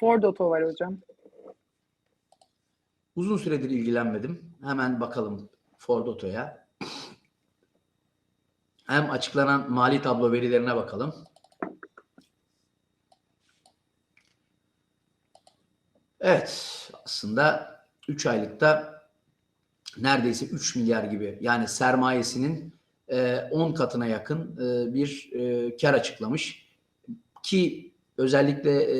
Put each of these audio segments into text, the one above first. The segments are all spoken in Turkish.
Ford Auto var hocam. Uzun süredir ilgilenmedim. Hemen bakalım Ford Oto'ya. Hem açıklanan mali tablo verilerine bakalım. Evet, aslında 3 aylıkta neredeyse 3 milyar gibi yani sermayesinin e, 10 katına yakın e, bir e, kar açıklamış. Ki özellikle e,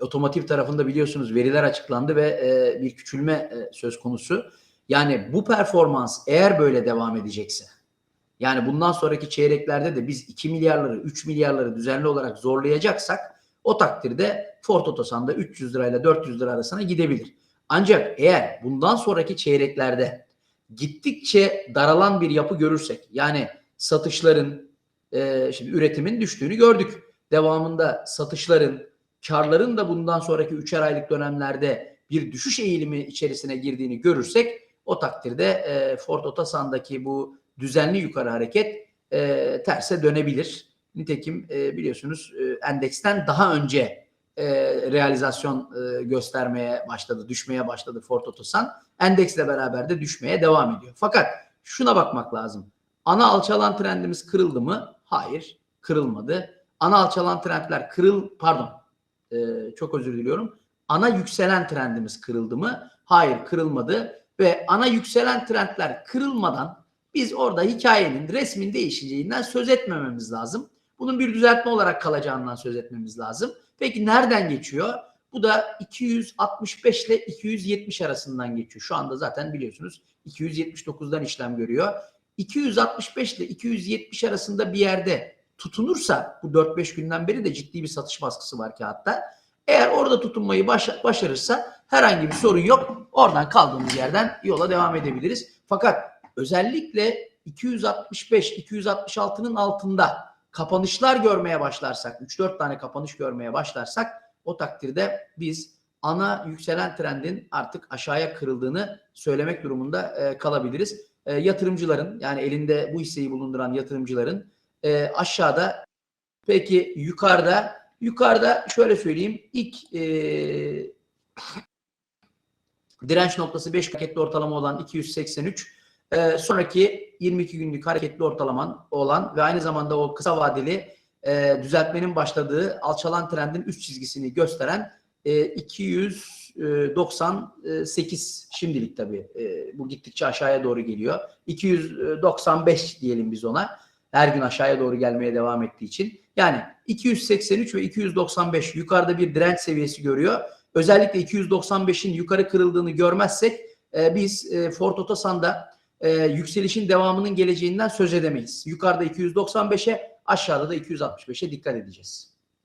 otomotiv tarafında biliyorsunuz veriler açıklandı ve e, bir küçülme e, söz konusu. Yani bu performans eğer böyle devam edecekse yani bundan sonraki çeyreklerde de biz 2 milyarları 3 milyarları düzenli olarak zorlayacaksak o takdirde Ford Otosan'da 300 lirayla 400 lira arasına gidebilir. Ancak eğer bundan sonraki çeyreklerde gittikçe daralan bir yapı görürsek yani satışların e, şimdi üretimin düştüğünü gördük. Devamında satışların karların da bundan sonraki üçer aylık dönemlerde bir düşüş eğilimi içerisine girdiğini görürsek o takdirde e, Ford Otosan'daki bu düzenli yukarı hareket e, terse dönebilir. Nitekim e, biliyorsunuz e, endeksten daha önce e, realizasyon e, göstermeye başladı, düşmeye başladı Ford Otosan. Endeksle beraber de düşmeye devam ediyor. Fakat şuna bakmak lazım. Ana alçalan trendimiz kırıldı mı? Hayır, kırılmadı. Ana alçalan trendler kırıl, pardon, e, çok özür diliyorum. Ana yükselen trendimiz kırıldı mı? Hayır, kırılmadı. Ve ana yükselen trendler kırılmadan biz orada hikayenin resmin değişeceğinden söz etmememiz lazım. Bunun bir düzeltme olarak kalacağından söz etmemiz lazım. Peki nereden geçiyor? Bu da 265 ile 270 arasından geçiyor. Şu anda zaten biliyorsunuz 279'dan işlem görüyor. 265 ile 270 arasında bir yerde tutunursa bu 4-5 günden beri de ciddi bir satış baskısı var kağıtta. Eğer orada tutunmayı başa- başarırsa herhangi bir sorun yok. Oradan kaldığımız yerden yola devam edebiliriz. Fakat özellikle 265-266'nın altında kapanışlar görmeye başlarsak, 3-4 tane kapanış görmeye başlarsak o takdirde biz ana yükselen trendin artık aşağıya kırıldığını söylemek durumunda e, kalabiliriz. E, yatırımcıların yani elinde bu hisseyi bulunduran yatırımcıların e, aşağıda peki yukarıda yukarıda şöyle söyleyeyim ilk e, direnç noktası 5 hareketli ortalama olan 283 e, sonraki 22 günlük hareketli ortalaman olan ve aynı zamanda o kısa vadeli e, düzeltmenin başladığı alçalan trendin üst çizgisini gösteren e, 298 şimdilik tabii e, bu gittikçe aşağıya doğru geliyor. 295 diyelim biz ona. Her gün aşağıya doğru gelmeye devam ettiği için. Yani 283 ve 295 yukarıda bir direnç seviyesi görüyor. Özellikle 295'in yukarı kırıldığını görmezsek e, biz e, Ford Otosan'da e, yükselişin devamının geleceğinden söz edemeyiz. Yukarıda 295'e aşağıda da 265'e dikkat edeceğiz.